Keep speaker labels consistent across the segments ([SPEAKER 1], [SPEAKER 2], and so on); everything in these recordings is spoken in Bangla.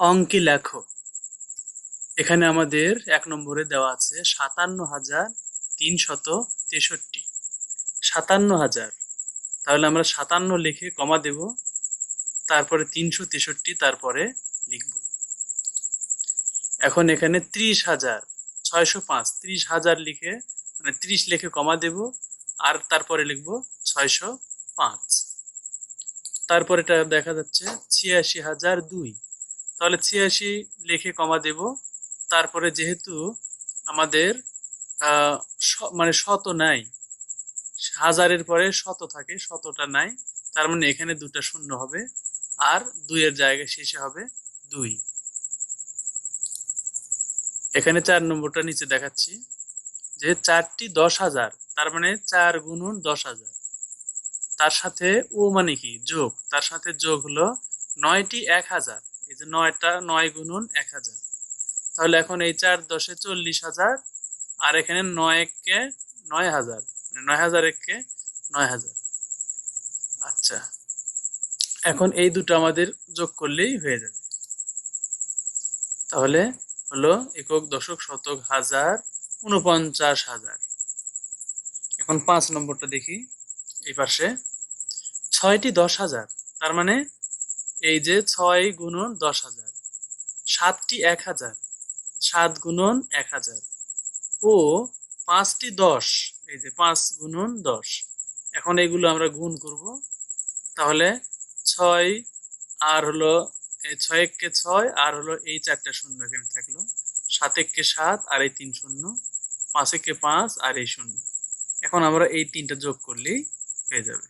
[SPEAKER 1] অঙ্কে লেখো। এখানে আমাদের এক নম্বরে দেওয়া আছে সাতান্ন হাজার তিনশত তেষট্টি। সাতান্ন হাজার। তাহলে আমরা সাতান্ন লিখে কমা দেব, তারপরে তিনশো তেষট্টি, তারপরে লিখব। এখন এখানে ত্রিশ হাজার, ছয়শো পাঁচ, ত্রিশ হাজার লিখে মানে ত্রিশ লিখে কমা দেব, আর তারপরে লিখব ছয়শো পাঁচ। তারপর এটা দেখা যাচ্ছে ছিয়াশি হাজার দুই। তাহলে ছিয়াশি লিখে কমা দেব। তারপরে যেহেতু আমাদের মানে শত নাই, হাজারের পরে শত থাকে, শতটা নাই, তার মানে এখানে দুটা শূন্য হবে, আর দুইয়ের জায়গায় শেষে হবে দুই। এখানে চার নম্বরটা নিচে দেখাচ্ছি, যে চারটি দশ হাজার, তার মানে চার গুণন দশ হাজার। তার সাথে ও মানে কি? যোগ। তার সাথে যোগ হলো নয়টি এক হাজার। যে নয়টা নয় এক হাজার। তাহলে এখন এই চার দশে চল্লিশ হাজার, আর এখানে নয় এককে নয় হাজার মানে নয় হাজার এককে নয় হাজার। আচ্ছা এখন এই দুটো আমাদের যোগ করলেই হয়ে যাবে। তাহলে হলো একক দশক শতক হাজার উনপঞ্চাশ হাজার। এখন পাঁচ নম্বরটা দেখি, এই পাশে। ছয়টি দশ হাজার, তার মানে এই যে ছয় গুণন দশ হাজার, সাতটি এক হাজার, সাত গুণন এক হাজার, ও পাঁচটি দশ, এই যে পাঁচ গুণন দশ। এখন এগুলো আমরা গুণ করব। তাহলে ছয় আর হলো ছয় এককে ছয় আর হলো এই চারটা শূন্য এখানে থাকল। সাত এককে সাত আর এই তিন শূন্য, পাঁচ এককে পাঁচ আর এই শূন্য। এখন আমরা এই তিনটা যোগ করলেই হয়ে যাবে।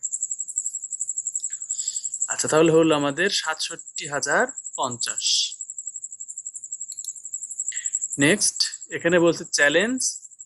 [SPEAKER 1] আচ্ছা তাহলে হলো আমাদের সাতষট্টি হাজার পঞ্চাশ। নেক্সট এখানে বলছে চ্যালেঞ্জ